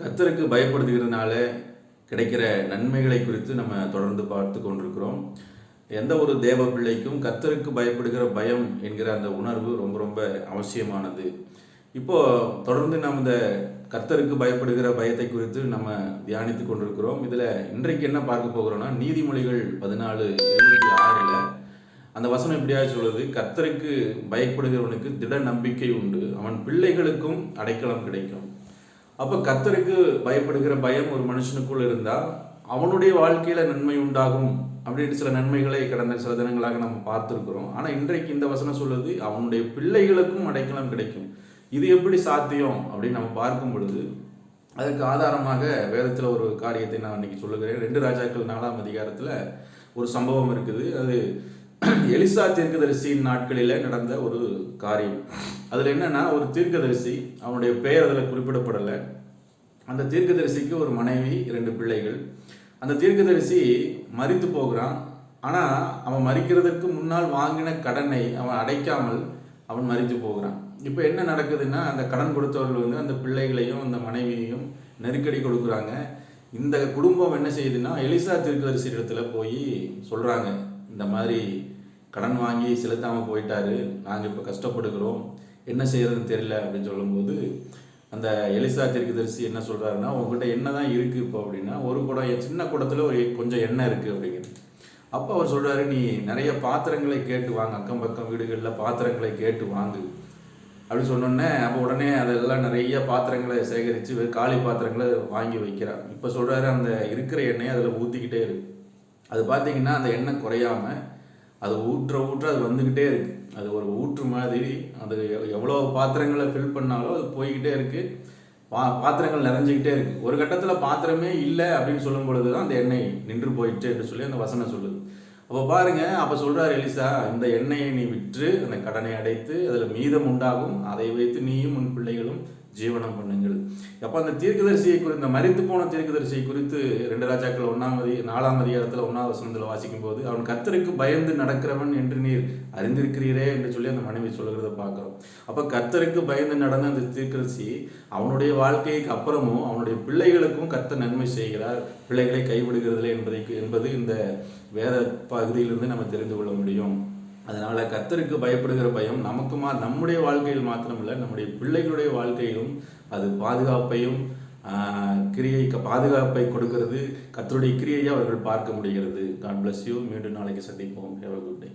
கத்தருக்கு பயப்படுத்துகிறதுனால கிடைக்கிற நன்மைகளை குறித்து நம்ம தொடர்ந்து பார்த்து கொண்டிருக்கிறோம். எந்த ஒரு தேவ பிள்ளைக்கும் கத்தருக்கு பயப்படுகிற பயம் என்கிற அந்த உணர்வு ரொம்ப ரொம்ப அவசியமானது. இப்போ தொடர்ந்து நம்ம இந்த கத்தருக்கு பயப்படுகிற பயத்தை குறித்து நம்ம தியானித்து கொண்டிருக்கிறோம். இதில் இன்றைக்கு என்ன பார்க்க போகிறோம்னா நீதிமொழிகள் பதினாலு இருபத்தி ஆறில் அந்த வசனம் எப்படியா சொல்லுது கத்தருக்கு பயப்படுகிறவனுக்கு திட நம்பிக்கை உண்டு. அவன் பிள்ளைகளுக்கும் அடைக்கலம் கிடைக்கும். அப்போ கத்தருக்கு பயப்படுகிற பயம் ஒரு மனுஷனுக்குள் இருந்தால் அவனுடைய வாழ்க்கையில் நன்மை உண்டாகும் அப்படின்னு சில நன்மைகளை கடந்த சில தினங்களாக நம்ம பார்த்துருக்குறோம். ஆனால் இன்றைக்கு இந்த வசனம் சொல்லுது அவனுடைய பிள்ளைகளுக்கும் அடைக்கலம் கிடைக்கும். இது எப்படி சாத்தியம் அப்படின்னு நம்ம பார்க்கும் பொழுது அதற்கு ஆதாரமாக வேதத்தில் ஒரு காரியத்தை நான் இன்னைக்கு சொல்லுகிறேன். ரெண்டு ராஜாக்கள் நாலாம் அதிகாரத்தில் ஒரு சம்பவம் இருக்குது. அது எலிசா தீர்க்கதரிசியின் நாட்களில் நடந்த ஒரு காரியம். அதில் என்னன்னா ஒரு தீர்க்கதரிசி அவனுடைய பெயர் அதில் குறிப்பிடப்படலை. அந்த தீர்க்கதரிசிக்கு ஒரு மனைவி இரண்டு பிள்ளைகள். அந்த தீர்க்கதரிசி மறித்து போகிறான். ஆனால் அவன் மறிக்கிறதுக்கு முன்னால் வாங்கின கடனை அவன் அடைக்காமல் அவன் மறித்து போகிறான். இப்போ என்ன நடக்குதுன்னா அந்த கடன் கொடுத்தவர்கள் வந்து அந்த பிள்ளைகளையும் அந்த மனைவியையும் நெருக்கடி கொடுக்குறாங்க. இந்த குடும்பம் என்ன செய்யுதுன்னா எலிசா தீர்க்கதரிசி இடத்துல போய் சொல்கிறாங்க இந்த மாதிரி கடன் வாங்கி செலுத்தாமல் போயிட்டாரு. நாங்கள் இப்போ கஷ்டப்படுகிறோம். என்ன செய்யறதுன்னு தெரியல அப்படின்னு சொல்லும்போது அந்த எலிசா தீர்க்கதரிசி என்ன சொல்கிறாருன்னா உங்ககிட்ட என்ன தான் இருக்குது இப்போ அப்படின்னா ஒரு குடம் சின்ன குடத்தில் ஒரு கொஞ்சம் எண்ணெய் இருக்குது அப்படிங்கிறது அப்போ அவர் சொல்கிறாரு நீ நிறைய பாத்திரங்களை கேட்டு வாங்க. அக்கம் பக்கம் வீடுகளில் பாத்திரங்களை கேட்டு வாங்கு. அப்படின்னு சொன்னோடனே அப்போ உடனே அதெல்லாம் நிறைய பாத்திரங்களை சேகரித்து வெறும் காலி பாத்திரங்களை வாங்கி வைக்கிறார். இப்போ சொல்கிறாரு அந்த இருக்கிற எண்ணெயை அதில் ஊற்றிக்கிட்டே இருக்கு அது பார்த்தீங்கன்னா அந்த எண்ணெய் குறையாமல் அது ஊற்ற ஊற்ற அது வந்துக்கிட்டே இருக்குது அது ஒரு ஊற்று மாதிரி அது எவ்வளோ பாத்திரங்களை ஃபில் பண்ணாலும் அது போய்கிட்டே இருக்குது பா பாத்திரங்கள் நிறைஞ்சிக்கிட்டே இருக்குது ஒரு கட்டத்தில் பாத்திரமே இல்லை அப்படின்னு சொல்லும் பொழுது தான் அந்த எண்ணெய் நின்று போயிட்டு என்று சொல்லி அந்த வசனம் சொல்லுது. அப்போ பாருங்கள் அப்போ சொல்கிறார் எலிசா இந்த எண்ணெயை நீ விற்று அந்த கடனை அடைத்து அதில் மீதம் உண்டாகும் அதை வைத்து நீயும் உன் பிள்ளைகளும் ஜீவனம் பண்ணுங்கள். அப்போ அந்த தீர்க்கதரிசியை குறித்து இந்த மறித்து போன தீர்க்கதரிசியை குறித்து ரெண்டு ராஜாக்கள் ஒன்றாம் நாலாம் அதிகாரத்தில் ஒன்றாவது வசனத்தில் வாசிக்கும் போது அவன் கர்த்தருக்கு பயந்து நடக்கிறவன் என்று நீர் அறிந்திருக்கிறீரே என்று சொல்லி அந்த மனைவி சொல்கிறத பார்க்குறோம். அப்போ கர்த்தருக்கு பயந்து நடந்த அந்த தீர்க்கதரிசி அவனுடைய வாழ்க்கைக்கு அப்புறமும் அவனுடைய பிள்ளைகளுக்கும் கர்த்தர் நன்மை செய்கிறார். பிள்ளைகளை கைவிடுகிறதில்லை என்பதை என்பது இந்த வேத பகுதியிலிருந்து நம்ம தெரிந்து கொள்ள முடியும். அதனால் கர்த்தருக்கு பயப்படுகிற பயம் நமக்குமா நம்முடைய வாழ்க்கையில் மாத்திரமில்லை நம்முடைய பிள்ளைகளுடைய வாழ்க்கையிலும் அது பாதுகாப்பையும் கிரியை பாதுகாப்பை கொடுக்கிறது. கத்தருடைய கிரியையை அவர்கள் பார்க்க முடிகிறது. காட் பிளஸ் யூ மீண்டும் நாளைக்கு சந்திப்போம். Have good day